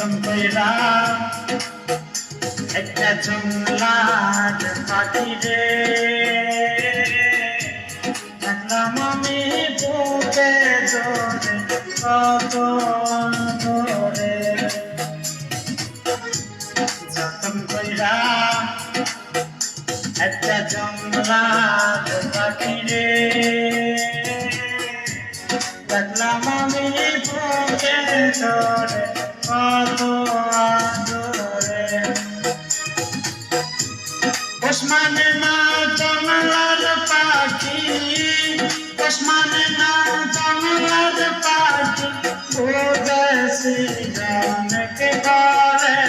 যতন কইরা একটা জঙ্গলার পাখি রে। দেখলাম আমি বুকে জোরে কত দূরে যতন কইরা একটা জঙ্গলার পাখি রে। দেখলাম আমি বুকে জোরে কত আদরে ওসমানে না জঙ্গলার পাখি ওসমানে না জঙ্গলার পাখি বুঝেছি জনকে করে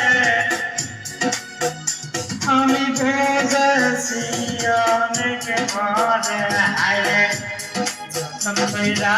আমি বুঝেছি অনেক ঘরে হায় যতন কইরা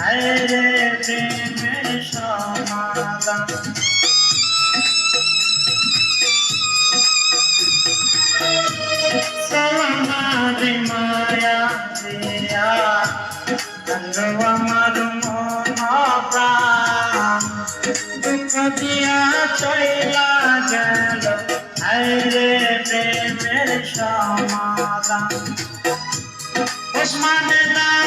হায়রে প্রেমের সমাধান সালামারে মায়া দিয়া কান্দ আমার মন প্রাণ দুঃখ দিয়া চইলা গেল হায়রে প্রেমের সমাধান ওসমানে না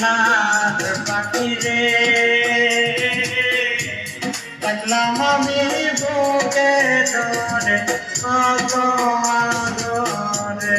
জঙ্গলার পাখি রে। দেখলাম আমি বুকে ধরে কত আদরে।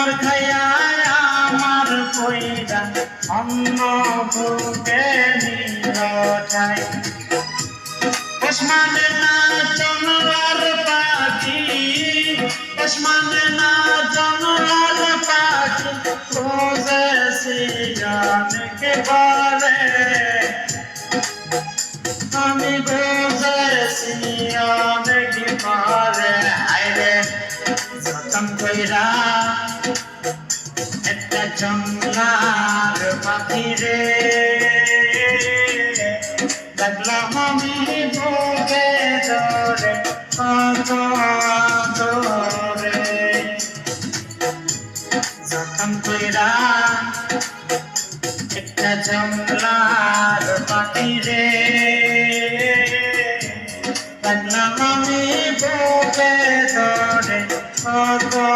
আমার খায়া আমার কইরা অন্য বুকে নিল ঠাই ওসমানে না জনরার পাখি, ওসমানে না জনরার পাখি বুঝেছি অনেকে বলে আমি বুঝেছি অনেক পরে? হাইরে যতন কইরা জঙ্গলার পাখি রে দেখলাম আমি ভোগে দরে কত দরে যখন তুই একটা জঙ্গলার পাখি রে দেখলাম আমি ভোগে দরে কত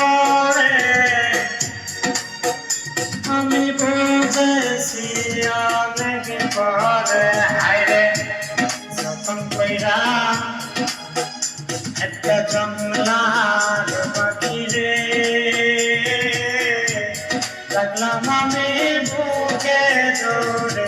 করে আমি বুঝেছি অনেক পরে। হাইরে যখন কইরা একটা জঙ্গলার পাখি রে, লাগলাম আমি বুকে ধরে